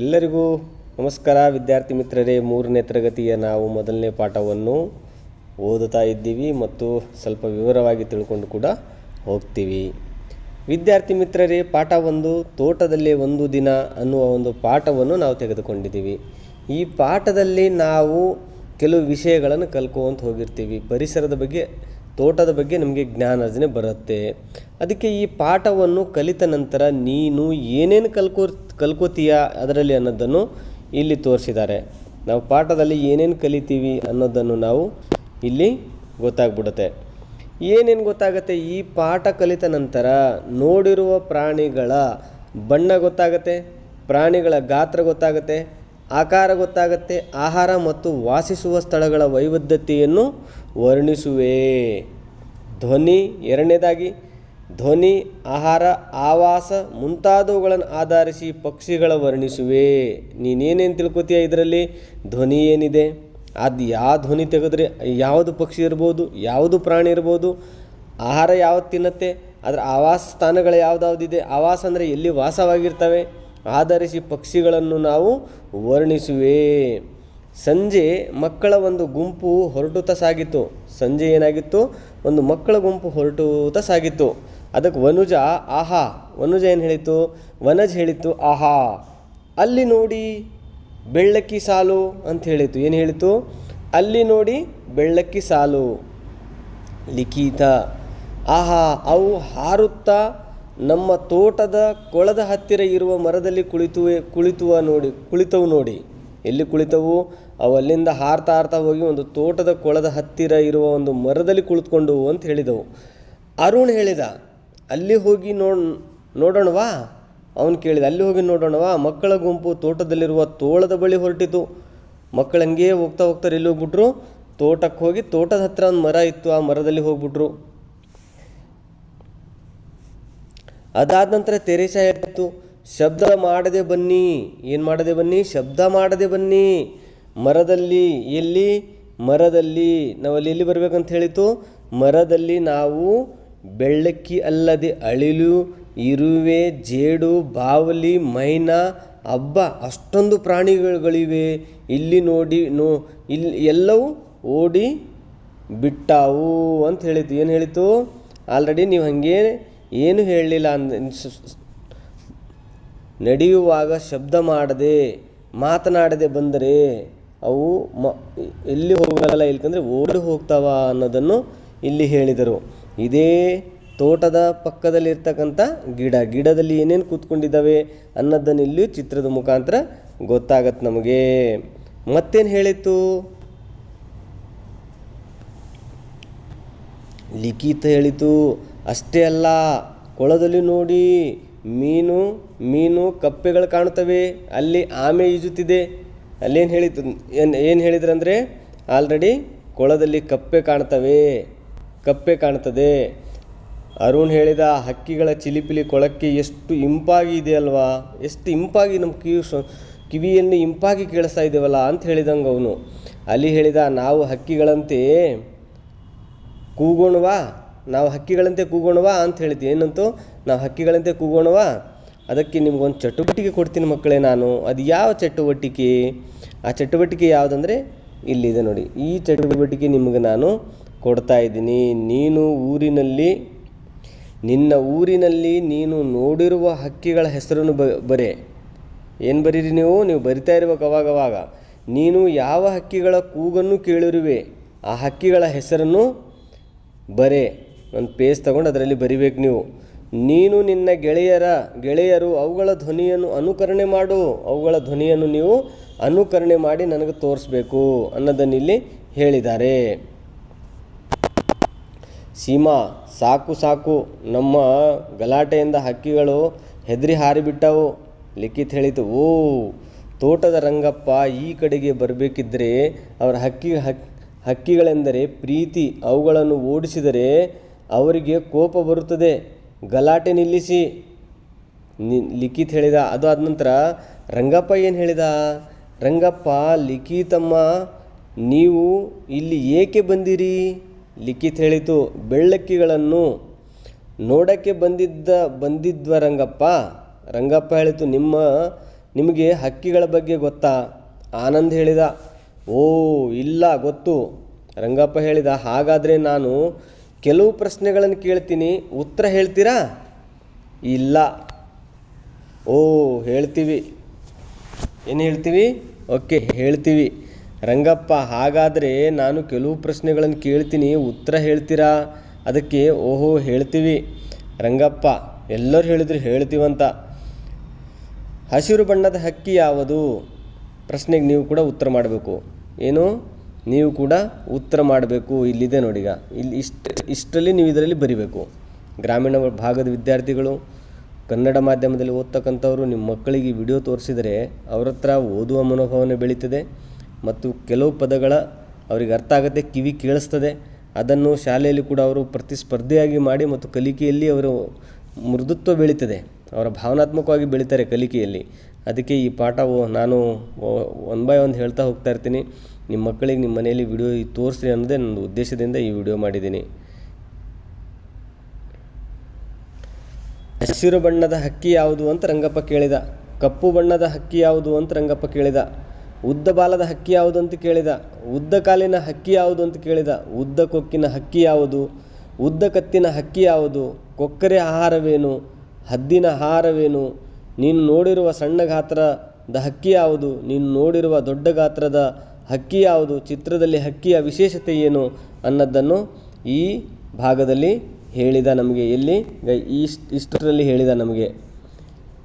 ಎಲ್ಲರಿಗೂ ನಮಸ್ಕಾರ ವಿದ್ಯಾರ್ಥಿ ಮಿತ್ರರೇ, ಮೂರನೇ ತರಗತಿಯ ನಾವು ಮೊದಲನೇ ಪಾಠವನ್ನು ಓದುತ್ತಾ ಇದ್ದೀವಿ ಮತ್ತು ಸ್ವಲ್ಪ ವಿವರವಾಗಿ ತಿಳ್ಕೊಂಡು ಕೂಡ ಹೋಗ್ತೀವಿ. ವಿದ್ಯಾರ್ಥಿ ಮಿತ್ರರೇ, ಪಾಠ ಒಂದು, ತೋಟದಲ್ಲಿ ಒಂದು ದಿನ ಅನ್ನುವ ಒಂದು ಪಾಠವನ್ನು ನಾವು ತೆಗೆದುಕೊಂಡಿದ್ದೀವಿ. ಈ ಪಾಠದಲ್ಲಿ ನಾವು ಕೆಲವು ವಿಷಯಗಳನ್ನು ಕಲ್ತ್ಕೊಂತ ಹೋಗಿರ್ತೀವಿ. ಪರಿಸರದ ಬಗ್ಗೆ ತೋಟದ ಬಗ್ಗೆ ನಮಗೆ ಜ್ಞಾನಾರ್ಜನೆ ಬರುತ್ತೆ. ಅದಕ್ಕೆ ಈ ಪಾಠವನ್ನು ಕಲಿತ ನಂತರ ನೀನು ಏನೇನು ಕಲ್ಕೋ, ಕಲ್ಕೋತೀಯ ಅದರಲ್ಲಿ ಅನ್ನೋದನ್ನು ಇಲ್ಲಿ ತೋರಿಸಿದ್ದಾರೆ. ನಾವು ಪಾಠದಲ್ಲಿ ಏನೇನು ಕಲಿತೀವಿ ಅನ್ನೋದನ್ನು ನಾವು ಇಲ್ಲಿ ಗೊತ್ತಾಗ್ಬಿಡುತ್ತೆ. ಏನೇನು ಗೊತ್ತಾಗುತ್ತೆ? ಈ ಪಾಠ ಕಲಿತ ನಂತರ ನೋಡಿರುವ ಪ್ರಾಣಿಗಳ ಬಣ್ಣ ಗೊತ್ತಾಗುತ್ತೆ, ಪ್ರಾಣಿಗಳ ಗಾತ್ರ ಗೊತ್ತಾಗುತ್ತೆ ಆಕಾರ ಗೊತ್ತಾಗುತ್ತೆ, ಆಹಾರ ಮತ್ತು ವಾಸಿಸುವ ಸ್ಥಳಗಳ ವೈವಿಧ್ಯತೆಯನ್ನು ವರ್ಣಿಸುವೆ. ಧ್ವನಿ ಎರಡನೇದಾಗಿ, ಧ್ವನಿ, ಆಹಾರ, ಆವಾಸ ಮುಂತಾದವುಗಳನ್ನು ಆಧರಿಸಿ ಪಕ್ಷಿಗಳ ವರ್ಣಿಸುವೆ. ನೀನೇನೇನು ತಿಳ್ಕೊತೀಯ ಇದರಲ್ಲಿ? ಧ್ವನಿ ಏನಿದೆ? ಅದು ಯಾವ ಧ್ವನಿ ತೆಗೆದ್ರೆ ಯಾವುದು ಪಕ್ಷಿ ಇರ್ಬೋದು, ಯಾವುದು ಪ್ರಾಣಿ ಇರ್ಬೋದು, ಆಹಾರ ಯಾವ್ದು ತಿನ್ನತ್ತೆ, ಅದರ ಆವಾಸ ಸ್ಥಾನಗಳು ಯಾವುದಾವುದಿದೆ, ಆವಾಸ ಅಂದರೆ ಎಲ್ಲಿ ವಾಸವಾಗಿರ್ತವೆ? ಆಧರಿಸಿ ಪಕ್ಷಿಗಳನ್ನು ನಾವು ವರ್ಣಿಸುವೆ. ಸಂಜೆ ಮಕ್ಕಳ ಒಂದು ಗುಂಪು ಹೊರಟುತ್ತಾ ಸಾಗಿತ್ತು ಸಂಜೆ ಏನಾಗಿತ್ತು? ಒಂದು ಮಕ್ಕಳ ಗುಂಪು ಹೊರಟುತ್ತಾ ಸಾಗಿತ್ತು ಅದಕ್ಕೆ ವನುಜ, ಆಹಾ! ವನುಜ ಏನು ಹೇಳಿತ್ತು ವನಜ್ ಹೇಳಿತ್ತು ಆಹಾ! ಅಲ್ಲಿ ನೋಡಿ ಬೆಳ್ಳಕ್ಕಿ ಸಾಲು ಅಂತ ಹೇಳಿತ್ತು ಏನು ಹೇಳಿತು? ಅಲ್ಲಿ ನೋಡಿ ಬೆಳ್ಳಕ್ಕಿ ಸಾಲು. ಲಿಖಿತ, ಆಹಾ! ಅವು ಹಾರುತ್ತಾ ನಮ್ಮ ತೋಟದ ಕೊಳದ ಹತ್ತಿರ ಇರುವ ಮರದಲ್ಲಿ ಕುಳಿತುವೆ, ಕುಳಿತುವ ನೋಡಿ, ಕುಳಿತವು ನೋಡಿ. ಎಲ್ಲಿ ಕುಳಿತವು? ಅವಲ್ಲಿಂದ ಹಾರ್ತಾ ಹಾರ್ತಾ ಹೋಗಿ ಒಂದು ತೋಟದ ಕೊಳದ ಹತ್ತಿರ ಇರುವ ಒಂದು ಮರದಲ್ಲಿ ಕುಳಿತುಕೊಂಡು ಅಂತ ಹೇಳಿದವು. ಅರುಣ್ ಹೇಳಿದ, ಅಲ್ಲಿ ಹೋಗಿ ನೋಡ್, ನೋಡೋಣವಾ? ಅವನು ಕೇಳಿದ, ಅಲ್ಲಿ ಹೋಗಿ ನೋಡೋಣವಾ? ಮಕ್ಕಳ ಗುಂಪು ತೋಟದಲ್ಲಿರುವ ತೋಳದ ಬಳಿ ಹೊರಟಿತು. ಮಕ್ಕಳು ಹಂಗೆ ಹೋಗ್ತಾ ಹೋಗ್ತಾರೆ ಎಲ್ಲಿ ಹೋಗ್ಬಿಟ್ರು? ತೋಟಕ್ಕೆ ಹೋಗಿ ತೋಟದ ಹತ್ತಿರ ಒಂದು ಮರ ಇತ್ತು, ಆ ಮರದಲ್ಲಿ ಹೋಗ್ಬಿಟ್ರು. ಅದಾದ ನಂತರ ತೆರೇಸಾ ಹೇಳ್ತು, ಶಬ್ದ ಮಾಡದೆ ಬನ್ನಿ, ಏನು ಮಾಡದೆ ಬನ್ನಿ? ಶಬ್ದ ಮಾಡದೆ ಬನ್ನಿ. ಮರದಲ್ಲಿ ಎಲ್ಲಿ? ಮರದಲ್ಲಿ ನಾವಲ್ಲಿ ಎಲ್ಲಿ ಬರಬೇಕಂತ ಹೇಳಿತು? ಮರದಲ್ಲಿ ನಾವು ಬೆಳ್ಳಕ್ಕಿ ಅಲ್ಲದೆ ಅಳಿಲು, ಇರುವೆ, ಜೇಡು, ಬಾವಲಿ, ಮೈನಾ, ಹಬ್ಬ, ಅಷ್ಟೊಂದು ಪ್ರಾಣಿಗಳಿವೆ ಇಲ್ಲಿ ನೋಡಿ, ನೋ, ಇಲ್ಲಿ ಎಲ್ಲವೂ ಓಡಿ ಬಿಟ್ಟಾವು ಅಂತ ಹೇಳಿತು. ಏನು ಹೇಳಿತು? ಆಲ್ರೆಡಿ ನೀವು ಹಾಗೆ ಏನು ಹೇಳಲಿಲ್ಲ ಅಂದ ನಡೆಯುವಾಗ ಶಬ್ದ ಮಾಡದೆ, ಮಾತನಾಡದೆ ಬಂದರೆ ಅವು ಮ ಎಲ್ಲಿ ಹೋಗಲ್ಲ ಇಲ್ಕಂದರೆ ಓಡಿ ಹೋಗ್ತಾವ ಅನ್ನೋದನ್ನು ಇಲ್ಲಿ ಹೇಳಿದರು. ಇದೇ ತೋಟದ ಪಕ್ಕದಲ್ಲಿರ್ತಕ್ಕಂಥ ಗಿಡ, ಗಿಡದಲ್ಲಿ ಏನೇನು ಕೂತ್ಕೊಂಡಿದ್ದಾವೆ ಅನ್ನೋದನ್ನು ಇಲ್ಲಿ ಚಿತ್ರದ ಮುಖಾಂತರ ಗೊತ್ತಾಗತ್ತೆ ನಮಗೆ. ಮತ್ತೇನು ಹೇಳಿತ್ತು? ಲಿಖಿತ ಹೇಳಿತು. ಅಷ್ಟೇ ಅಲ್ಲ, ಕೊಳದಲ್ಲಿ ನೋಡಿ ಮೀನು ಮೀನು ಕಪ್ಪೆಗಳು ಕಾಣುತ್ತವೆ. ಅಲ್ಲಿ ಆಮೆ ಈಜುತ್ತಿದೆ. ಅಲ್ಲೇನು ಹೇಳಿತು ಏನು ಏನು ಹೇಳಿದ್ರಂದರೆ ಆಲ್ರೆಡಿ ಕೊಳದಲ್ಲಿ ಕಪ್ಪೆ ಕಾಣ್ತವೆ ಕಪ್ಪೆ ಕಾಣ್ತದೆ ಅರುಣ್ ಹೇಳಿದ ಹಕ್ಕಿಗಳ ಚಿಲಿಪಿಲಿ ಕೊಳಕ್ಕೆ ಎಷ್ಟು ಇಂಪಾಗಿ ಇದೆ ಅಲ್ವಾ? ಎಷ್ಟು ಇಂಪಾಗಿ ನಮ್ಮ ಕಿವಿ ಕಿವಿಯನ್ನು ಇಂಪಾಗಿ ಕೇಳಿಸ್ತಾ ಇದ್ದೇವಲ್ಲ ಅಂತ ಹೇಳಿದಂಗೆ ಅವನು. ಅಲ್ಲಿ ಹೇಳಿದ, ನಾವು ಹಕ್ಕಿಗಳಂತೆ ಕೂಗೋಣವಾ? ನಾವು ಹಕ್ಕಿಗಳಂತೆ ಕೂಗೋಣವಾ ಅಂತ ಹೇಳಿದ್ವಿ. ಏನಂತೂ? ನಾವು ಹಕ್ಕಿಗಳಂತೆ ಕೂಗೋಣವಾ? ಅದಕ್ಕೆ ನಿಮ್ಗೊಂದು ಚಟುವಟಿಕೆ ಕೊಡ್ತೀನಿ ಮಕ್ಕಳೇ ನಾನು. ಅದು ಯಾವ ಚಟುವಟಿಕೆ? ಆ ಚಟುವಟಿಕೆ ಯಾವುದಂದರೆ ಇಲ್ಲಿದೆ ನೋಡಿ. ಈ ಚಟುವಟಿಕೆ ನಿಮಗೆ ನಾನು ಕೊಡ್ತಾ ಇದ್ದೀನಿ. ನೀನು ಊರಿನಲ್ಲಿ, ನಿನ್ನ ಊರಿನಲ್ಲಿ ನೀನು ನೋಡಿರುವ ಹಕ್ಕಿಗಳ ಹೆಸರನ್ನು ಬ, ಬರೆ. ಏನು ಬರೀರಿ ನೀವು? ನೀವು ಬರಿತಾ ಇರ್ಬೇಕು ಅವಾಗವಾಗ ನೀನು ಯಾವ ಹಕ್ಕಿಗಳ ಕೂಗನ್ನು ಕೇಳಿರುವೆ? ಆ ಹಕ್ಕಿಗಳ ಹೆಸರನ್ನು ಬರೆ. ಒಂದು ಪೇಜ್ ತಗೊಂಡು ಅದರಲ್ಲಿ ಬರಿಬೇಕು ನೀವು. ನೀನು ನಿನ್ನ ಗೆಳೆಯರ, ಗೆಳೆಯರು ಅವುಗಳ ಧ್ವನಿಯನ್ನು ಅನುಕರಣೆ ಮಾಡು. ಅವುಗಳ ಧ್ವನಿಯನ್ನು ನೀವು ಅನುಕರಣೆ ಮಾಡಿ ನನಗೆ ತೋರಿಸ್ಬೇಕು ಅನ್ನೋದನ್ನು ಇಲ್ಲಿ ಹೇಳಿದ್ದಾರೆ. ಸೀಮಾ, ಸಾಕು ಸಾಕು. ನಮ್ಮ ಗಲಾಟೆಯಿಂದ ಹಕ್ಕಿಗಳು ಹೆದರಿ ಹಾರಿಬಿಟ್ಟವು. ಲಿಖಿತ್ ಹೇಳಿತು, ಓ, ತೋಟದ ರಂಗಪ್ಪ ಈ ಕಡೆಗೆ ಬರಬೇಕಿದ್ದರೆ ಅವರ ಹಕ್ಕಿ, ಹಕ್, ಹಕ್ಕಿಗಳೆಂದರೆ ಪ್ರೀತಿ, ಅವುಗಳನ್ನು ಓಡಿಸಿದರೆ ಅವರಿಗೆ ಕೋಪ ಬರುತ್ತದೆ. ಗಲಾಟೆ ನಿಲ್ಲಿಸಿ. ನಿ, ಲಿಖಿತ್ ಹೇಳಿದ, ಅದು ಆದ ನಂತರ ರಂಗಪ್ಪ ಏನು ಹೇಳಿದ? ರಂಗಪ್ಪ, ಲಿಖಿತಮ್ಮ, ನೀವು ಇಲ್ಲಿ ಏಕೆ ಬಂದಿರಿ? ಲಿಖಿತ್ ಹೇಳಿತು, ಬೆಳ್ಳಕ್ಕಿಗಳನ್ನು ನೋಡೋಕ್ಕೆ ಬಂದಿದ್ದ, ಬಂದಿದ್ವ ರಂಗಪ್ಪ? ರಂಗಪ್ಪ ಹೇಳಿತು, ನಿಮ್ಮ, ನಿಮಗೆ ಹಕ್ಕಿಗಳ ಬಗ್ಗೆ ಗೊತ್ತಾ? ಆನಂದ್ ಹೇಳಿದ, ಓ, ಇಲ್ಲ, ಗೊತ್ತು. ರಂಗಪ್ಪ ಹೇಳಿದ, ಹಾಗಾದರೆ ನಾನು ಕೆಲವು ಪ್ರಶ್ನೆಗಳನ್ನು ಕೇಳ್ತೀನಿ. ಉತ್ತರ ಹೇಳ್ತೀರಾ? ಇಲ್ಲ. ಓ, ಹೇಳ್ತೀವಿ. ಏನು ಹೇಳ್ತೀವಿ? ಓಕೆ, ಹೇಳ್ತೀವಿ. ರಂಗಪ್ಪ, ಹಾಗಾದರೆ ನಾನು ಕೆಲವು ಪ್ರಶ್ನೆಗಳನ್ನು ಕೇಳ್ತೀನಿ. ಉತ್ತರ ಹೇಳ್ತೀರಾ? ಅದಕ್ಕೆ ಓಹೋ, ಹೇಳ್ತೀವಿ. ರಂಗಪ್ಪ, ಎಲ್ಲರೂ ಹೇಳಿದ್ರು ಹೇಳ್ತೀವಂತ. ಹಸಿರು ಬಣ್ಣದ ಹಕ್ಕಿ ಯಾವುದು? ಪ್ರಶ್ನೆಗೆ ನೀವು ಕೂಡ ಉತ್ತರ ಮಾಡಬೇಕು. ಏನು? ನೀವು ಕೂಡ ಉತ್ತರ ಮಾಡಬೇಕು. ಇಲ್ಲಿದೆ ನೋಡಿಗ. ಇಲ್ಲಿ ಇಷ್ಟು, ಇಷ್ಟರಲ್ಲಿ ನೀವು ಇದರಲ್ಲಿ ಬರಿಬೇಕು. ಗ್ರಾಮೀಣ ಭಾಗದ ವಿದ್ಯಾರ್ಥಿಗಳು, ಕನ್ನಡ ಮಾಧ್ಯಮದಲ್ಲಿ ಓದ್ತಕ್ಕಂಥವರು, ನಿಮ್ಮ ಮಕ್ಕಳಿಗೆ ವಿಡಿಯೋ ತೋರಿಸಿದರೆ ಅವ್ರ ಹತ್ರ ಓದುವ ಮನೋಭಾವನೆ ಬೆಳೀತದೆ ಮತ್ತು ಕೆಲವು ಪದಗಳ ಅವರಿಗೆ ಅರ್ಥ ಆಗುತ್ತೆ, ಕಿವಿ ಕೇಳಿಸ್ತದೆ. ಅದನ್ನು ಶಾಲೆಯಲ್ಲಿ ಕೂಡ ಅವರು ಪ್ರತಿಸ್ಪರ್ಧೆಯಾಗಿ ಮಾಡಿ ಮತ್ತು ಕಲಿಕೆಯಲ್ಲಿ ಅವರು ಮೃದುತ್ವ ಬೆಳೀತದೆ. ಅವರ ಭಾವನಾತ್ಮಕವಾಗಿ ಬೆಳೀತಾರೆ ಕಲಿಕೆಯಲ್ಲಿ. ಅದಕ್ಕೆ ಈ ಪಾಠ ನಾನು ಒನ್ ಬೈ ಒನ್ ಹೇಳ್ತಾ ಹೋಗ್ತಾ ಇರ್ತೀನಿ. ನಿಮ್ಮ ಮಕ್ಕಳಿಗೆ ನಿಮ್ಮ ಮನೆಯಲ್ಲಿ ವಿಡಿಯೋ ತೋರಿಸ್ರಿ ಅನ್ನೋದೇ ನನ್ನ ಉದ್ದೇಶದಿಂದ ಈ ವಿಡಿಯೋ ಮಾಡಿದ್ದೀನಿ. ಹಸಿರು ಬಣ್ಣದ ಹಕ್ಕಿ ಯಾವುದು ಅಂತ ರಂಗಪ್ಪ ಕೇಳಿದ. ಕಪ್ಪು ಬಣ್ಣದ ಹಕ್ಕಿ ಯಾವುದು ಅಂತ ರಂಗಪ್ಪ ಕೇಳಿದ. ಉದ್ದ ಬಾಲದ ಹಕ್ಕಿ ಯಾವುದು ಅಂತ ಕೇಳಿದ. ಉದ್ದ ಕಾಲಿನ ಹಕ್ಕಿ ಯಾವುದು ಅಂತ ಕೇಳಿದ. ಉದ್ದ ಕೊಕ್ಕಿನ ಹಕ್ಕಿ ಯಾವುದು? ಉದ್ದ ಕತ್ತಿನ ಹಕ್ಕಿ ಯಾವುದು? ಕೊಕ್ಕರೆ ಆಹಾರವೇನು? ಹದ್ದಿನ ಆಹಾರವೇನು? ನೀನು ನೋಡಿರುವ ಸಣ್ಣ ಗಾತ್ರದ ಹಕ್ಕಿ ಯಾವುದು? ನೀನು ನೋಡಿರುವ ದೊಡ್ಡ ಗಾತ್ರದ ಹಕ್ಕಿ ಯಾವುದು? ಚಿತ್ರದಲ್ಲಿ ಹಕ್ಕಿಯ ವಿಶೇಷತೆ ಏನು? ಅನ್ನೋದನ್ನು ಈ ಭಾಗದಲ್ಲಿ ಹೇಳಿದ ನಮಗೆ. ಎಲ್ಲಿ? ಇಷ್ಟು, ಇಷ್ಟರಲ್ಲಿ ಹೇಳಿದ ನಮಗೆ.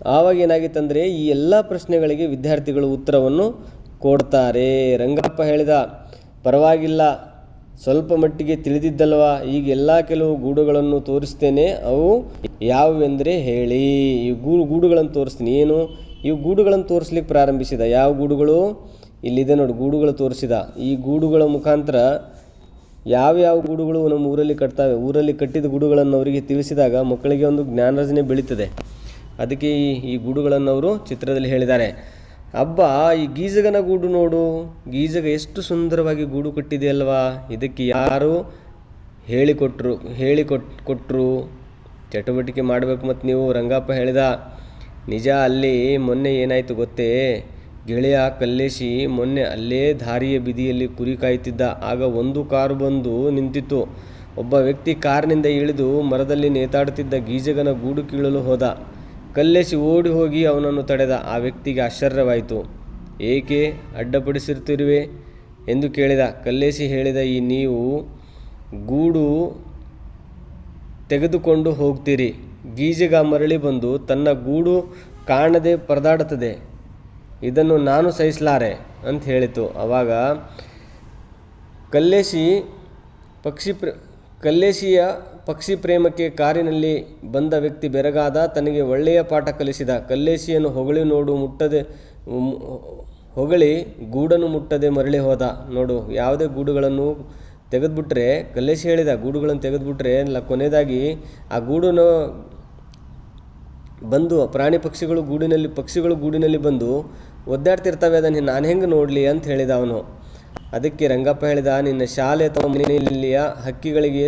ಆವಾಗ ಏನಾಗಿತ್ತಂದರೆ, ಈ ಎಲ್ಲ ಪ್ರಶ್ನೆಗಳಿಗೆ ವಿದ್ಯಾರ್ಥಿಗಳು ಉತ್ತರವನ್ನು ಕೊಡ್ತಾರೆ. ರಂಗಪ್ಪ ಹೇಳಿದ, ಪರವಾಗಿಲ್ಲ. ಸ್ವಲ್ಪ ಮಟ್ಟಿಗೆ ತಿಳಿದಿದ್ದಲ್ವಾ? ಈಗ ಎಲ್ಲ ಕೆಲವು ಗೂಡುಗಳನ್ನು ತೋರಿಸ್ತೇನೆ. ಅವು ಯಾವುವೆಂದರೆ ಹೇಳಿ. ಈ ಗೂಡು, ಗೂಡುಗಳನ್ನು ತೋರಿಸ್ತೀನಿ. ಏನು? ಇವು ಗೂಡುಗಳನ್ನು ತೋರಿಸ್ಲಿಕ್ಕೆ ಪ್ರಾರಂಭಿಸಿದ. ಯಾವ ಗೂಡುಗಳು? ಇಲ್ಲಿದೆ ನೋಡಿ, ಗೂಡುಗಳು ತೋರಿಸಿದ. ಈ ಗೂಡುಗಳ ಮುಖಾಂತರ ಯಾವ ಯಾವ ಗೂಡುಗಳು ನಮ್ಮ ಊರಲ್ಲಿ ಕಟ್ತಾವೆ? ಊರಲ್ಲಿ ಕಟ್ಟಿದ ಗೂಡುಗಳನ್ನು ಅವರಿಗೆ ತಿಳಿಸಿದಾಗ ಮಕ್ಕಳಿಗೆ ಒಂದು ಜ್ಞಾನರಚನೆ ಬೆಳೀತದೆ. ಅದಕ್ಕೆ ಈ ಈ ಗೂಡುಗಳನ್ನು ಅವರು ಚಿತ್ರದಲ್ಲಿ ಹೇಳಿದ್ದಾರೆ. ಅಬ್ಬ, ಈ ಗೀಜಗನ ಗೂಡು ನೋಡು. ಗೀಜಗ ಎಷ್ಟು ಸುಂದರವಾಗಿ ಗೂಡು ಕಟ್ಟಿದೆ ಅಲ್ವಾ ಇದಕ್ಕೆ ಯಾರು ಹೇಳಿಕೊಟ್ರು, ಹೇಳಿಕೊಟ್ ಕೊಟ್ಟರು ಚಟುವಟಿಕೆ ಮಾಡಬೇಕು ಮತ್ತು ನೀವು, ರಂಗಪ್ಪ ಹೇಳಿದ. ನಿಜ, ಅಲ್ಲಿ ಮೊನ್ನೆ ಏನಾಯಿತು ಗೊತ್ತೇ? ಗೆಳೆಯ ಕಲ್ಲೇಶಿ ಮೊನ್ನೆ ಅಲ್ಲೇ ದಾರಿಯ ಬೀದಿಯಲ್ಲಿ ಕುರಿ ಕಾಯ್ತಿದ್ದ ಆಗ ಒಂದು ಕಾರು ಬಂದು ನಿಂತಿತ್ತು. ಒಬ್ಬ ವ್ಯಕ್ತಿ ಕಾರ್ನಿಂದ ಇಳಿದು ಮರದಲ್ಲಿ ನೇತಾಡುತ್ತಿದ್ದ ಗೀಜಗನ ಗೂಡು ಕೀಳಲು ಹೋದ. ಕಲ್ಲೇಶಿ ಓಡಿ ಹೋಗಿ ಅವನನ್ನು ತಡೆದ ಆ ವ್ಯಕ್ತಿಗೆ ಆಶ್ಚರ್ಯವಾಯಿತು. ಏಕೆ ಅಡ್ಡಪಡಿಸಿರ್ತಿರುವೆ ಎಂದು ಕೇಳಿದ ಕಲ್ಲೇಶಿ ಹೇಳಿದ ಈ ನೀವು ಗೂಡು ತೆಗೆದುಕೊಂಡು ಹೋಗ್ತೀರಿ. ಗೀಜಗ ಮರಳಿ ಬಂದು ತನ್ನ ಗೂಡು ಕಾಣದೆ ಪರದಾಡುತ್ತದೆ. ಇದನ್ನು ನಾನು ಸಹಿಸಲಾರೆ ಅಂತ ಹೇಳಿತು. ಆವಾಗ ಕಲ್ಲೇಶಿ ಪಕ್ಷಿ ಪ್ರ ಕಲ್ಲೇಶಿಯ ಪಕ್ಷಿ ಪ್ರೇಮಕ್ಕೆ ಕಾರಿನಲ್ಲಿ ಬಂದ ವ್ಯಕ್ತಿ ಬೆರಗಾದ ತನಗೆ ಒಳ್ಳೆಯ ಪಾಠ ಕಲಿಸಿದ. ಕಲ್ಲೇಶಿಯನ್ನು ಹೊಗಳಿ ನೋಡು ಮುಟ್ಟದೆ ಹೊಗಳಿ ಗೂಡನ್ನು ಮುಟ್ಟದೆ ಮರಳಿ ಹೋದ. ನೋಡು, ಯಾವುದೇ ಗೂಡುಗಳನ್ನು ತೆಗೆದುಬಿಟ್ರೆ ಕಲ್ಲೇಶಿ ಹೇಳಿದ ಗೂಡುಗಳನ್ನು ತೆಗೆದುಬಿಟ್ರೆ ಲ ಕೊನೆಯದಾಗಿ ಆ ಗೂಡನ್ನು ಬಂದು ಪ್ರಾಣಿ ಪಕ್ಷಿಗಳು ಗೂಡಿನಲ್ಲಿ ಪಕ್ಷಿಗಳು ಗೂಡಿನಲ್ಲಿ ಬಂದು ಒದ್ದಾಡ್ತಿರ್ತವೆ. ಅದನ್ನು ನಾನು ಹೆಂಗೆ ನೋಡಲಿ ಅಂತ ಹೇಳಿದ ಅವನು. ಅದಕ್ಕೆ ರಂಗಪ್ಪ ಹೇಳಿದ, ನಿನ್ನ ಶಾಲೆ ಅಥವಾ ಮನೆಯಲ್ಲಿಯ ಹಕ್ಕಿಗಳಿಗೆ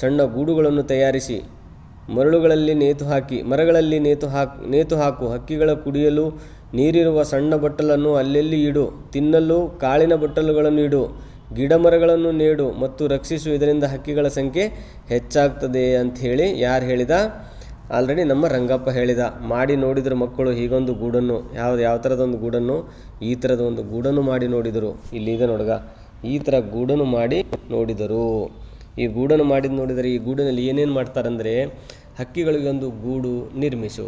ಸಣ್ಣ ಗೂಡುಗಳನ್ನು ತಯಾರಿಸಿ ಮರಳುಗಳಲ್ಲಿ ನೇತು ಹಾಕಿ, ಮರಗಳಲ್ಲಿ ನೇತು ಹಾಕ್, ನೇತು ಹಾಕು, ಹಕ್ಕಿಗಳ ಕುಡಿಯಲು ನೀರಿರುವ ಸಣ್ಣ ಬಟ್ಟಲನ್ನು ಅಲ್ಲೆಲ್ಲಿ ಇಡು, ತಿನ್ನಲು ಕಾಳಿನ ಬಟ್ಟಲುಗಳನ್ನು ಇಡು ಗಿಡ ಮರಗಳನ್ನು ನೀಡು ಮತ್ತು ರಕ್ಷಿಸು, ಇದರಿಂದ ಹಕ್ಕಿಗಳ ಸಂಖ್ಯೆ ಹೆಚ್ಚಾಗ್ತದೆ ಹೇಳಿ ಯಾರು ಹೇಳಿದ? ಆಲ್ರೆಡಿ ನಮ್ಮ ರಂಗಪ್ಪ ಹೇಳಿದ. ಮಾಡಿ ನೋಡಿದ್ರ ಮಕ್ಕಳು ಹೀಗೊಂದು ಗೂಡನ್ನು, ಯಾವ್ದು, ಯಾವ ಥರದೊಂದು ಗೂಡನ್ನು, ಈ ಥರದ ಒಂದು ಗೂಡನ್ನು ಮಾಡಿ ನೋಡಿದರು. ಇಲ್ಲಿದೆ ನೋಡ್ಗ, ಈ ಥರ ಗೂಡನ್ನು ಮಾಡಿ ನೋಡಿದರು. ಈ ಗೂಡನ್ನು ಮಾಡಿದ ನೋಡಿದರೆ ಈ ಗೂಡಿನಲ್ಲಿ ಏನೇನು ಮಾಡ್ತಾರಂದರೆ ಹಕ್ಕಿಗಳಿಗೆ ಒಂದು ಗೂಡು ನಿರ್ಮಿಸು.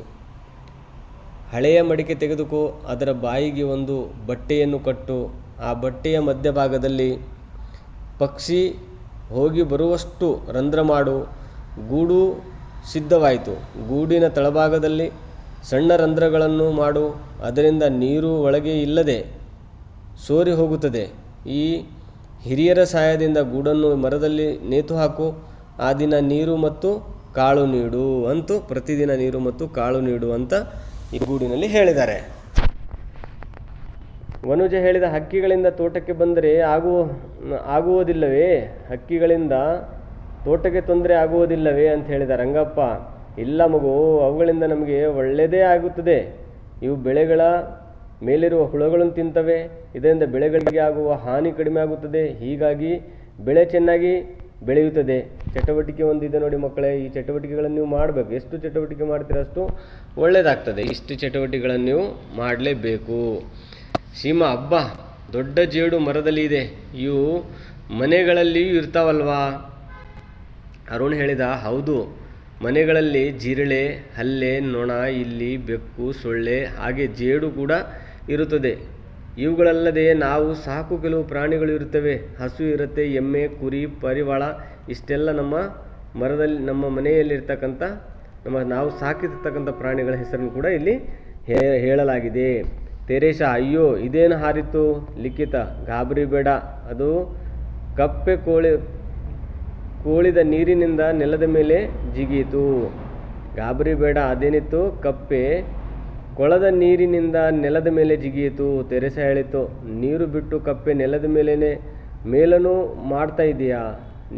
ಹಳೆಯ ಮಡಿಕೆ ತೆಗೆದುಕೋ, ಅದರ ಬಾಯಿಗೆ ಒಂದು ಬಟ್ಟೆಯನ್ನು ಕಟ್ಟು. ಆ ಬಟ್ಟೆಯ ಮಧ್ಯಭಾಗದಲ್ಲಿ ಪಕ್ಷಿ ಹೋಗಿ ಬರುವಷ್ಟು ರಂಧ್ರ ಮಾಡು. ಗೂಡು ಸಿದ್ಧವಾಯಿತು. ಗೂಡಿನ ತಳಭಾಗದಲ್ಲಿ ಸಣ್ಣ ರಂಧ್ರಗಳನ್ನು ಮಾಡು. ಅದರಿಂದ ನೀರು ಒಳಗೆ ಇಲ್ಲದೆ ಸೋರಿ ಹೋಗುತ್ತದೆ. ಈ ಹಿರಿಯರ ಸಹಾಯದಿಂದ ಗೂಡನ್ನು ಮರದಲ್ಲಿ ನೇತು ಹಾಕು. ಆ ದಿನ ನೀರು ಮತ್ತು ಕಾಳು ನೀಡು ಅಂತೂ ಪ್ರತಿದಿನ ನೀರು ಮತ್ತು ಕಾಳು ನೀಡು ಅಂತ ಈ ಗೂಡಿನಲ್ಲಿ ಹೇಳಿದ್ದಾರೆ. ವನುಜ ಹೇಳಿದ ಹಕ್ಕಿಗಳಿಂದ ತೋಟಕ್ಕೆ ಬಂದರೆ ಆಗುವ ಆಗುವುದಿಲ್ಲವೇ? ಹಕ್ಕಿಗಳಿಂದ ತೋಟಕ್ಕೆ ತೊಂದರೆ ಆಗುವುದಿಲ್ಲವೇ ಅಂತ ಹೇಳಿದ ರಂಗಪ್ಪ. ಇಲ್ಲ ಮಗು, ಅವುಗಳಿಂದ ನಮಗೆ ಒಳ್ಳೆಯದೇ ಆಗುತ್ತದೆ. ಇವು ಬೆಳೆಗಳ ಮೇಲಿರುವ ಹುಳಗಳನ್ನು ತಿಂತವೆ, ಇದರಿಂದ ಬೆಳೆಗಳಿಗೆ ಆಗುವ ಹಾನಿ ಕಡಿಮೆ ಆಗುತ್ತದೆ. ಹೀಗಾಗಿ ಬೆಳೆ ಚೆನ್ನಾಗಿ ಬೆಳೆಯುತ್ತದೆ. ಚಟುವಟಿಕೆ ಒಂದಿದೆ ನೋಡಿ ಮಕ್ಕಳೇ, ಈ ಚಟುವಟಿಕೆಗಳನ್ನು ನೀವು ಮಾಡಬೇಕು. ಎಷ್ಟು ಚಟುವಟಿಕೆ ಮಾಡ್ತೀರ ಅಷ್ಟು ಒಳ್ಳೆಯದಾಗ್ತದೆ ಇಷ್ಟು ಚಟುವಟಿಕೆಗಳನ್ನು ನೀವು ಮಾಡಲೇಬೇಕು. ಸೀಮ ಹಬ್ಬ ದೊಡ್ಡ ಜೇಡು ಮರದಲ್ಲಿ ಇದೆ. ಇವು ಮನೆಗಳಲ್ಲಿಯೂ ಇರ್ತಾವಲ್ವಾ? ಅರುಣ್ ಹೇಳಿದ, ಹೌದು. ಮನೆಗಳಲ್ಲಿ ಜಿರಳೆ, ಹಲ್ಲೆ, ನೊಣ, ಇಲ್ಲಿ ಬೆಕ್ಕು, ಸೊಳ್ಳೆ, ಹಾಗೆ ಜೇಡು ಕೂಡ ಇರುತ್ತದೆ. ಇವುಗಳಲ್ಲದೆ ನಾವು ಸಾಕು ಕೆಲವು ಪ್ರಾಣಿಗಳು ಇರುತ್ತವೆ. ಹಸು ಇರುತ್ತೆ ಎಮ್ಮೆ, ಕುರಿ, ಪರಿವಾಳ ಇಷ್ಟೆಲ್ಲ ನಮ್ಮ ಮರದಲ್ಲಿ, ನಮ್ಮ ಮನೆಯಲ್ಲಿರ್ತಕ್ಕಂಥ, ನಮ್ಮ ನಾವು ಸಾಕಿರ್ತಕ್ಕಂಥ ಪ್ರಾಣಿಗಳ ಹೆಸರನ್ನು ಕೂಡ ಇಲ್ಲಿ ಹೇಳಲಾಗಿದೆ. ತೆರೇಶ, ಅಯ್ಯೋ, ಇದೇನು ಹಾರಿತು? ಲಿಖಿತ, ಗಾಬರಿ ಬೇಡ. ಅದು ಕಪ್ಪೆ ಕೋಳಿ, ಕೋಳಿದ ನೀರಿನಿಂದ ನೆಲದ ಮೇಲೆ ಜಿಗಿಯಿತು. ಗಾಬರಿ ಬೇಡ, ಅದೇನಿತ್ತು? ಕಪ್ಪೆ ಕೊಳದ ನೀರಿನಿಂದ ನೆಲದ ಮೇಲೆ ಜಿಗಿಯಿತು, ತೆರೆಸ ಹೇಳಿತು ನೀರು ಬಿಟ್ಟು ಕಪ್ಪೆ ನೆಲದ ಮೇಲೇನೆ ಮೇಲನು ಮಾಡ್ತಾ ಇದೆಯಾ?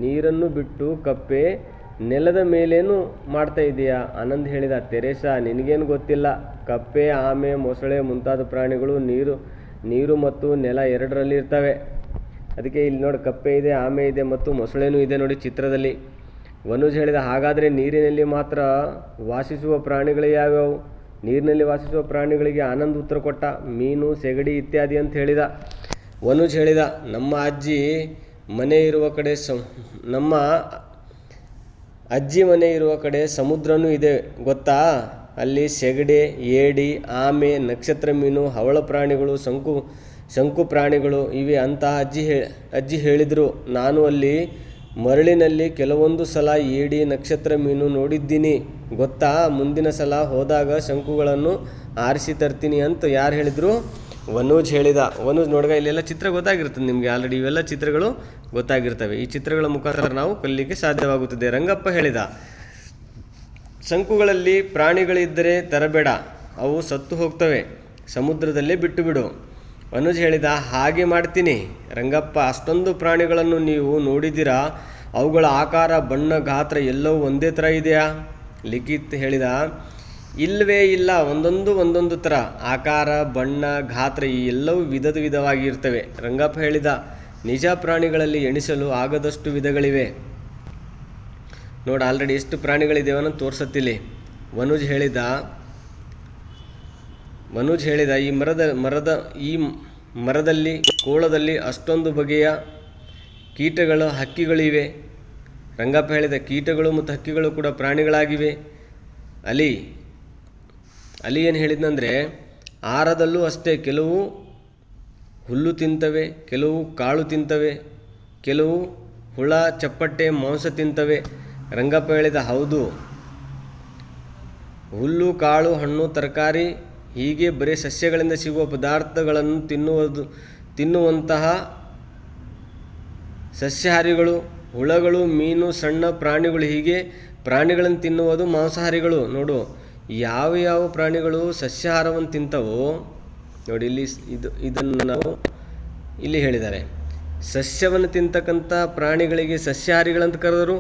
ನೀರನ್ನು ಬಿಟ್ಟು ಕಪ್ಪೆ ನೆಲದ ಮೇಲೇನು ಮಾಡ್ತಾ ಇದೆಯಾ? ಆನಂದ್ ಹೇಳಿದ, ತೆರೆಸಾ, ನಿನಗೇನು ಗೊತ್ತಿಲ್ಲ. ಕಪ್ಪೆ, ಆಮೆ, ಮೊಸಳೆ ಮುಂತಾದ ಪ್ರಾಣಿಗಳು ನೀರು ನೀರು ಮತ್ತು ನೆಲ ಎರಡರಲ್ಲಿ ಇರ್ತವೆ. ಅದಕ್ಕೆ ಇಲ್ಲಿ ನೋಡಿ, ಕಪ್ಪೆ ಇದೆ, ಆಮೆ ಇದೆ ಮತ್ತು ಮೊಸಳೆನೂ ಇದೆ ನೋಡಿ ಚಿತ್ರದಲ್ಲಿ. ವನುಜ್ ಹೇಳಿದ, ಹಾಗಾದರೆ ನೀರಿನಲ್ಲಿ ಮಾತ್ರ ವಾಸಿಸುವ ಪ್ರಾಣಿಗಳು ಯಾವ್ಯಾವು? ನೀರಿನಲ್ಲಿ ವಾಸಿಸುವ ಪ್ರಾಣಿಗಳಿಗೆ ಆನಂದ್ ಉತ್ತರ ಕೊಟ್ಟ, ಮೀನು, ಸೆಗಡಿ ಇತ್ಯಾದಿ ಅಂತ ಹೇಳಿದ. ವನುಜ್ ಹೇಳಿದ, ನಮ್ಮ ಅಜ್ಜಿ ಮನೆ ಇರುವ ಕಡೆ ಸಮ್ ನಮ್ಮ ಅಜ್ಜಿ ಮನೆ ಇರುವ ಕಡೆ ಸಮುದ್ರನೂ ಇದೆ. ಗೊತ್ತಾ? ಅಲ್ಲಿ ಸೆಗಡೆ, ಏಡಿ, ಆಮೆ, ನಕ್ಷತ್ರ ಮೀನು, ಹವಳ ಪ್ರಾಣಿಗಳು, ಶಂಕು ಶಂಕು ಪ್ರಾಣಿಗಳು ಇವೆ ಅಂತ ಅಜ್ಜಿ ಹೇ, ಅಜ್ಜಿ ಹೇಳಿದರು. ನಾನು ಅಲ್ಲಿ ಮರಳಿನಲ್ಲಿ ಕೆಲವೊಂದು ಸಲ ಏಡಿ ನಕ್ಷತ್ರ ಮೀನು ನೋಡಿದ್ದೀನಿ. ಗೊತ್ತಾ? ಮುಂದಿನ ಸಲ ಹೋದಾಗ ಶಂಕುಗಳನ್ನು ಆರಿಸಿ ತರ್ತೀನಿ ಅಂತ ಯಾರು ಹೇಳಿದರು? ವನೂಜ್ ಹೇಳಿದ. ವನೂಜ್ ನೋಡಿದ ಇಲ್ಲೆಲ್ಲ ಚಿತ್ರ ಗೊತ್ತಾಗಿರ್ತದೆ ನಿಮಗೆ. ಆಲ್ರೆಡಿ ಇವೆಲ್ಲ ಚಿತ್ರಗಳು ಗೊತ್ತಾಗಿರ್ತವೆ. ಈ ಚಿತ್ರಗಳ ಮುಖಾಂತರ ನಾವು ಕಲ್ಲಿಗೆ ಸಾಧ್ಯವಾಗುತ್ತದೆ. ರಂಗಪ್ಪ ಹೇಳಿದ, ಶಂಕುಗಳಲ್ಲಿ ಪ್ರಾಣಿಗಳಿದ್ದರೆ ತರಬೇಡ. ಅವು ಸತ್ತು ಹೋಗ್ತವೆ. ಸಮುದ್ರದಲ್ಲೇ ಬಿಟ್ಟು ಬಿಡು. ಅನುಜ್ ಹೇಳಿದ, ಹಾಗೆ ಮಾಡ್ತೀನಿ. ರಂಗಪ್ಪ, ಅಷ್ಟೊಂದು ಪ್ರಾಣಿಗಳನ್ನು ನೀವು ನೋಡಿದ್ದೀರಾ? ಅವುಗಳ ಆಕಾರ, ಬಣ್ಣ, ಗಾತ್ರ ಎಲ್ಲವೂ ಒಂದೇ ಥರ ಇದೆಯಾ? ಲಿಖಿತ್ ಹೇಳಿದ ಇಲ್ಲವೇ ಇಲ್ಲ, ಒಂದೊಂದು ಒಂದೊಂದು ಥರ ಆಕಾರ, ಬಣ್ಣ, ಗಾತ್ರ ಈ ಎಲ್ಲವೂ ವಿಧದ ವಿಧವಾಗಿರ್ತವೆ ರಂಗಪ್ಪ ಹೇಳಿದ, ನಿಜ ಪ್ರಾಣಿಗಳಲ್ಲಿ ಎಣಿಸಲು ಆಗದಷ್ಟು ವಿಧಗಳಿವೆ. ನೋಡಿ, ಆಲ್ರೆಡಿ ಎಷ್ಟು ಪ್ರಾಣಿಗಳಿದೆಯೋ ಅನ್ನೋ ತೋರ್ಸತ್ತಿಲ್ಲಿ. ವನುಜ್ ಹೇಳಿದ ವನುಜ್ ಹೇಳಿದ ಈ ಮರದ ಮರದ, ಈ ಮರದಲ್ಲಿ, ಕೋಳದಲ್ಲಿ ಅಷ್ಟೊಂದು ಬಗೆಯ ಕೀಟಗಳು ಹಕ್ಕಿಗಳಿವೆ. ರಂಗಪ್ಪ ಹೇಳಿದ ಕೀಟಗಳು ಮತ್ತು ಹಕ್ಕಿಗಳು ಕೂಡ ಪ್ರಾಣಿಗಳಾಗಿವೆ. ಅಲಿ ಅಲಿ ಏನು ಹೇಳಿದ್ನಂದರೆ, ಆಹಾರದಲ್ಲೂ ಅಷ್ಟೇ, ಕೆಲವು ಹುಲ್ಲು ತಿಂತವೆ, ಕೆಲವು ಕಾಳು ತಿಂತವೆ, ಕೆಲವು ಹುಳ ಚಪ್ಪಟ್ಟೆ ಮಾಂಸ ತಿಂತವೆ. ರಂಗಪ್ಪ ಹೇಳಿದ ಹೌದು. ಹುಲ್ಲು, ಕಾಳು, ಹಣ್ಣು, ತರಕಾರಿ ಹೀಗೆ ಬರೀ ಸಸ್ಯಗಳಿಂದ ಸಿಗುವ ಪದಾರ್ಥಗಳನ್ನು ತಿನ್ನುವುದು, ತಿನ್ನುವಂತಹ ಸಸ್ಯಾಹಾರಿಗಳು, ಹುಳಗಳು, ಮೀನು, ಸಣ್ಣ ಪ್ರಾಣಿಗಳು ಹೀಗೆ ಪ್ರಾಣಿಗಳನ್ನು ತಿನ್ನುವುದು ಮಾಂಸಾಹಾರಿಗಳು. ನೋಡು, ಯಾವ ಯಾವ ಪ್ರಾಣಿಗಳು ಸಸ್ಯಾಹಾರವನ್ನು ತಿಂತವೋ, ನೋಡಿ ಇಲ್ಲಿ ಇದು, ಇದನ್ನು ನಾವು ಇಲ್ಲಿ ಹೇಳಿದ್ದಾರೆ. ಸಸ್ಯವನ್ನು ತಿಂತಕ್ಕಂಥ ಪ್ರಾಣಿಗಳಿಗೆ ಸಸ್ಯಾಹಾರಿಗಳಂತ ಕರೆದರು,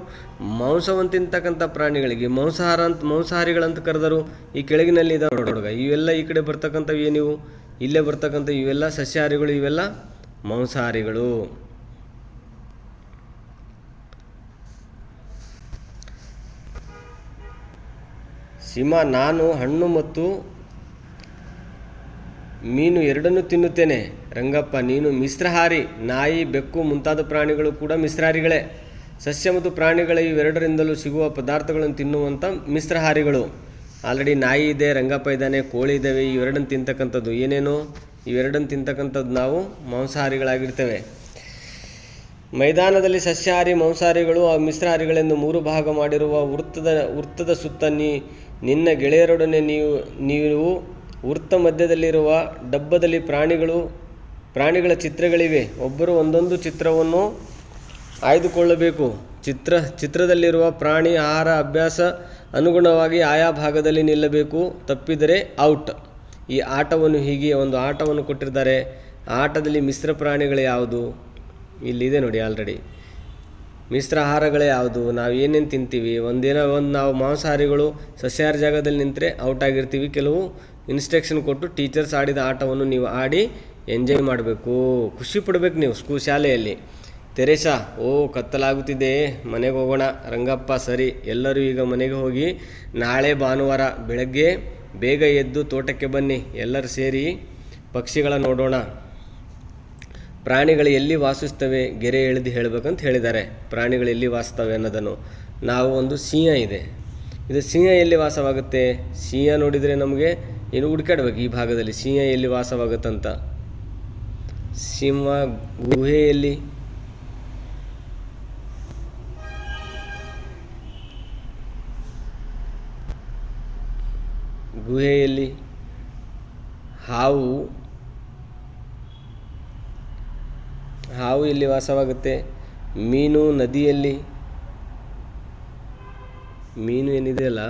ಮಾಂಸವನ್ನು ತಿಂತಕ್ಕಂಥ ಪ್ರಾಣಿಗಳಿಗೆ ಮಾಂಸಾಹಾರ ಅಂತ ಮಾಂಸಾಹಾರಿಗಳಂತ ಕರೆದರು. ಈ ಕೆಳಗಿನಲ್ಲಿ ಇದಾವೆ ಹುಡುಗ, ಇವೆಲ್ಲ ಈ ಕಡೆ ಬರ್ತಕ್ಕಂಥವು ಏನಿವು ಇಲ್ಲೇ ಬರ್ತಕ್ಕಂಥ ಇವೆಲ್ಲ ಸಸ್ಯಾಹಾರಿಗಳು, ಇವೆಲ್ಲ ಮಾಂಸಾಹಾರಿಗಳು. ಸಿಂಹ, ನಾನು, ಹಣ್ಣು ಮತ್ತು ಮೀನು ಎರಡನ್ನೂ ತಿನ್ನುತ್ತೇನೆ. ರಂಗಪ್ಪ, ನೀನು ಮಿಶ್ರಹಾರಿ. ನಾಯಿ, ಬೆಕ್ಕು ಮುಂತಾದ ಪ್ರಾಣಿಗಳು ಕೂಡ ಮಿಶ್ರಹಾರಿಗಳೇ ಸಸ್ಯ ಮತ್ತು ಪ್ರಾಣಿಗಳ ಇವೆರಡರಿಂದಲೂ ಸಿಗುವ ಪದಾರ್ಥಗಳನ್ನು ತಿನ್ನುವಂಥ ಮಿಶ್ರಹಾರಿಗಳು. ಆಲ್ರೆಡಿ ನಾಯಿ ಇದೆ, ರಂಗಪ್ಪ ಇದ್ದಾನೆ, ಕೋಳಿ ಇದ್ದಾವೆ ಇವೆರಡನ್ನು ತಿಂತಕ್ಕಂಥದ್ದು ಏನೇನು? ಇವೆರಡನ್ನು ತಿಂತಕ್ಕಂಥದ್ದು ನಾವು ಮಾಂಸಾಹಾರಿಗಳಾಗಿರ್ತೇವೆ. ಮೈದಾನದಲ್ಲಿ ಸಸ್ಯಾಹಾರಿ, ಮಾಂಸಾಹಾರಿಗಳು, ಆ ಮಿಶ್ರಹಾರಿಗಳೆಂದು ಮೂರು ಭಾಗ ಮಾಡಿರುವ ವೃತ್ತದ ವೃತ್ತದ ಸುತ್ತ ನೀ, ನಿನ್ನ ಗೆಳೆಯರೊಡನೆ ನೀವು ನೀವು ವೃತ್ತ ಮಧ್ಯದಲ್ಲಿರುವ ಡಬ್ಬದಲ್ಲಿ ಪ್ರಾಣಿಗಳು, ಪ್ರಾಣಿಗಳ ಚಿತ್ರಗಳಿವೆ. ಒಬ್ಬರು ಒಂದೊಂದು ಚಿತ್ರವನ್ನು ಆಯ್ದುಕೊಳ್ಳಬೇಕು. ಚಿತ್ರ, ಚಿತ್ರದಲ್ಲಿರುವ ಪ್ರಾಣಿ ಆಹಾರ ಅಭ್ಯಾಸ ಅನುಗುಣವಾಗಿ ಆಯಾ ಭಾಗದಲ್ಲಿ ನಿಲ್ಲಬೇಕು. ತಪ್ಪಿದರೆ ಔಟ್. ಈ ಆಟವನ್ನು ಹೀಗೆ ಒಂದು ಆಟವನ್ನು ಕೊಟ್ಟಿರ್ತಾರೆ. ಆಟದಲ್ಲಿ ಮಿಶ್ರ ಪ್ರಾಣಿಗಳು ಯಾವುದು? ಇಲ್ಲಿದೆ ನೋಡಿ ಆಲ್ರೆಡಿ ಮಿಶ್ರ ಆಹಾರಗಳೇ ಯಾವುದು? ನಾವು ಏನೇನು ತಿಂತೀವಿ? ಒಂದಿನ ಒಂದು ನಾವು ಮಾಂಸಾಹಾರಿಗಳು ಸಸ್ಯಾಹಾರಿ ಜಾಗದಲ್ಲಿ ನಿಂತರೆ ಔಟ್ ಆಗಿರ್ತೀವಿ. ಕೆಲವು ಇನ್ಸ್ಟ್ರಕ್ಷನ್ ಕೊಟ್ಟು ಟೀಚರ್ಸ್ ಆಡಿದ ಆಟವನ್ನು ನೀವು ಆಡಿ ಎಂಜಾಯ್ ಮಾಡಬೇಕು. ಖುಷಿ ಪಡಬೇಕು ನೀವು ಸ್ಕೂ ಶಾಲೆಯಲ್ಲಿ. ತೆರೆಸಾ ಓ ಕತ್ತಲಾಗುತ್ತಿದೆ, ಮನೆಗೆ ಹೋಗೋಣ. ರಂಗಪ್ಪ, ಸರಿ. ಎಲ್ಲರೂ ಈಗ ಮನೆಗೆ ಹೋಗಿ ನಾಳೆ ಭಾನುವಾರ ಬೆಳಗ್ಗೆ ಬೇಗ ಎದ್ದು ತೋಟಕ್ಕೆ ಬನ್ನಿ. ಎಲ್ಲರೂ ಸೇರಿ ಪಕ್ಷಿಗಳ ನೋಡೋಣ. ಪ್ರಾಣಿಗಳು ಎಲ್ಲಿ ವಾಸಿಸ್ತವೆ? ಗೆರೆ ಎಳೆದು ಹೇಳಬೇಕಂತ ಹೇಳಿದ್ದಾರೆ. ಪ್ರಾಣಿಗಳು ಎಲ್ಲಿ ವಾಸಿಸ್ತವೆ ಅನ್ನೋದನ್ನು. ನಾವು ಒಂದು ಸಿಂಹ ಇದೆ. ಇದು ಸಿಂಹ ಎಲ್ಲಿ ವಾಸವಾಗುತ್ತೆ? ಸಿಂಹ ನೋಡಿದರೆ ನಮಗೆ ಏನು ಹುಡ್ಕಾಡ್ಬೇಕು? ಈ ಭಾಗದಲ್ಲಿ ಸಿಂಹ ಎಲ್ಲಿ ವಾಸವಾಗುತ್ತಂತ? ಸಿಂಹ ಗುಹೆಯಲ್ಲಿ ಗುಹೆಯಲ್ಲಿ ಹಾವು. ಹಾವು ಎಲ್ಲಿ ವಾಸವಾಗುತ್ತೆ? ಮೀನು ನದಿಯಲ್ಲಿ ಮೀನು ಏನಿದೆಯಲ್ಲ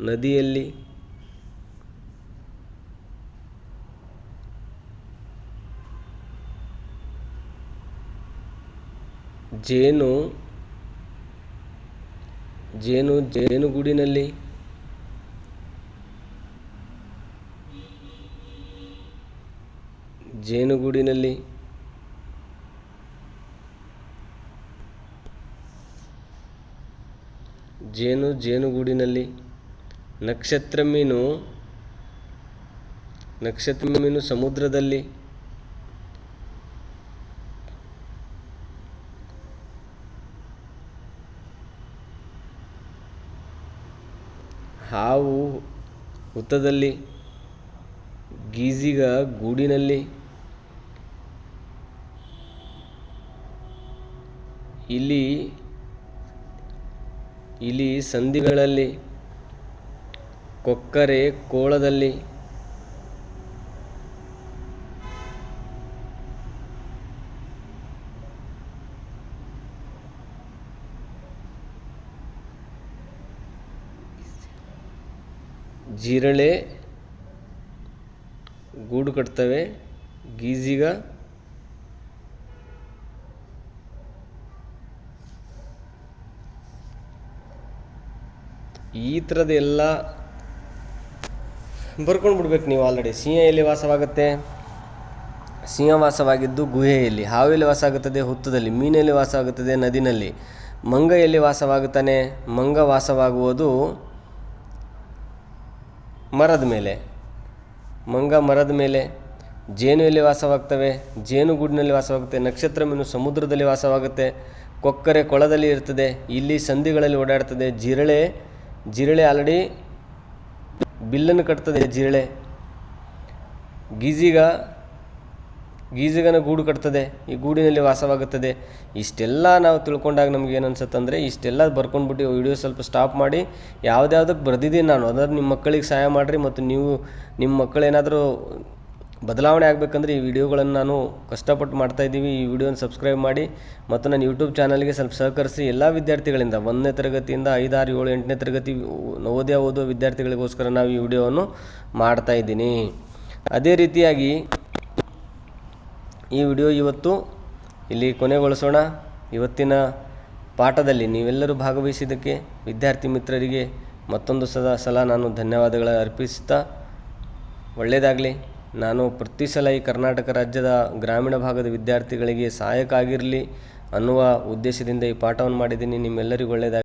ನದಿಯಲ್ಲಿ ಜೇನು ಜೇನು ಜೇನುಗೂಡಿನಲ್ಲಿ ಜೇನುಗೂಡಿನಲ್ಲಿ ಜೇನು ಜೇನುಗೂಡಿನಲ್ಲಿ ನಕ್ಷತ್ರ ಮೀನು ನಕ್ಷತ್ರ ಮೀನು ಸಮುದ್ರದಲ್ಲಿ ಹಾವು ಹುತ್ತದಲ್ಲಿ ಗೀಜಿಗ ಗೂಡಿನಲ್ಲಿ ಇಲಿ ಇಲಿ ಸಂಧಿಗಳಲ್ಲಿ ಕೊಕ್ಕರೆ ಕೋಳದಲ್ಲಿ ಜಿರಳೆ, ಗೂಡು ಕಟ್ತವೆ ಗೀಜಿಗ ಈ ಥರದ ಎಲ್ಲ ಬರ್ಕೊಂಡು ಬಿಡ್ಬೇಕು ನೀವು ಆಲ್ರೆಡಿ ಸಿಂಹ ಎಲ್ಲಿ ವಾಸವಾಗುತ್ತೆ? ಸಿಂಹ ವಾಸವಾಗಿದ್ದು ಗುಹೆಯಲ್ಲಿ ಹಾವು ವಾಸ ಆಗುತ್ತದೆ ಹುತ್ತದಲ್ಲಿ. ಮೀನಲ್ಲಿ ವಾಸ ಆಗುತ್ತದೆ ನದಿನಲ್ಲಿ. ಮಂಗ ಎಲ್ಲಿ ವಾಸವಾಗುತ್ತಾನೆ? ಮಂಗ ವಾಸವಾಗುವುದು ಮರದ ಮೇಲೆ. ಮಂಗ ಮರದ ಮೇಲೆ. ಜೇನು ಎಲ್ಲಿ ವಾಸವಾಗ್ತವೆ. ಜೇನುಗೂಡಿನಲ್ಲಿ ವಾಸವಾಗುತ್ತೆ. ನಕ್ಷತ್ರ ಮೀನು ಸಮುದ್ರದಲ್ಲಿ ವಾಸವಾಗುತ್ತೆ. ಕೊಕ್ಕರೆ ಕೊಳದಲ್ಲಿ ಇರ್ತದೆ. ಇಲ್ಲಿ ಸಂಧಿಗಳಲ್ಲಿ ಓಡಾಡ್ತದೆ. ಜಿರಳೆ ಜಿರಳೆ ಆಲ್ರೆಡಿ ಬಿಲ್ಲನ್ನು ಕಟ್ತದೆ. ಜಿರಳೆ. ಗೀಜಿಗ ಗೀಜಿಗನ ಗೂಡು ಕಟ್ತದೆ, ಈ ಗೂಡಿನಲ್ಲಿ ವಾಸವಾಗುತ್ತದೆ. ಇಷ್ಟೆಲ್ಲ ನಾವು ತಿಳ್ಕೊಂಡಾಗ ನಮ್ಗೆ ಏನು ಅನ್ಸುತ್ತಂದರೆ ಇಷ್ಟೆಲ್ಲ ಬರ್ಕೊಂಡ್ಬಿಟ್ಟು ವಿಡಿಯೋ ಸ್ವಲ್ಪ ಸ್ಟಾಪ್ ಮಾಡಿ ಯಾವ್ದ್ಯಾವ್ದಕ್ಕೆ ಬರೆದಿದ್ದೀನಿ ನಾನು, ಅದಾದ್ರೆ ನಿಮ್ಮ ಮಕ್ಕಳಿಗೆ ಸಹಾಯ ಮಾಡಿರಿ ಮತ್ತು ನೀವು ನಿಮ್ಮ ಮಕ್ಕಳೇನಾದರೂ ಬದಲಾವಣೆ ಆಗಬೇಕಂದ್ರೆ ಈ ವಿಡಿಯೋಗಳನ್ನು ನಾನು ಕಷ್ಟಪಟ್ಟು ಮಾಡ್ತಾಯಿದ್ದೀವಿ ಈ ವಿಡಿಯೋನ ಸಬ್ಸ್ಕ್ರೈಬ್ ಮಾಡಿ ಮತ್ತು ನನ್ನ ಯೂಟ್ಯೂಬ್ ಚಾನಲ್ಗೆ ಸ್ವಲ್ಪ ಸಹಕರಿಸಿ ಎಲ್ಲ ವಿದ್ಯಾರ್ಥಿಗಳಿಂದ, ಒಂದನೇ ತರಗತಿಯಿಂದ ಐದಾರು ಏಳು ಎಂಟನೇ ತರಗತಿ ನವೋದಯ ಓದುವ ವಿದ್ಯಾರ್ಥಿಗಳಿಗೋಸ್ಕರ ನಾವು ಈ ವಿಡಿಯೋವನ್ನು ಮಾಡ್ತಾಯಿದ್ದೀನಿ ಅದೇ ರೀತಿಯಾಗಿ ಈ ವಿಡಿಯೋ ಇವತ್ತು ಇಲ್ಲಿ ಕೊನೆಗೊಳಿಸೋಣ. ಇವತ್ತಿನ ಪಾಠದಲ್ಲಿ ನೀವೆಲ್ಲರೂ ಭಾಗವಹಿಸಿದ್ದಕ್ಕೆ ವಿದ್ಯಾರ್ಥಿ ಮಿತ್ರರಿಗೆ ಮತ್ತೊಂದು ಸದ ಸಲ ನಾನು ಧನ್ಯವಾದಗಳ ಅರ್ಪಿಸ್ತಾ ಒಳ್ಳೆಯದಾಗಲಿ. ನಾನು ಪ್ರತಿ ಸಲ ಈ ಕರ್ನಾಟಕ ರಾಜ್ಯದ ಗ್ರಾಮೀಣ ಭಾಗದ ವಿದ್ಯಾರ್ಥಿಗಳಿಗೆ ಸಹಾಯಕ ಆಗಿರಲಿ ಅನ್ನುವ ಉದ್ದೇಶದಿಂದ ಈ ಪಾಠವನ್ನು ಮಾಡಿದ್ದೀನಿ. ನಿಮ್ಮೆಲ್ಲರಿಗೂ ಒಳ್ಳೆಯದಾಗಲಿ.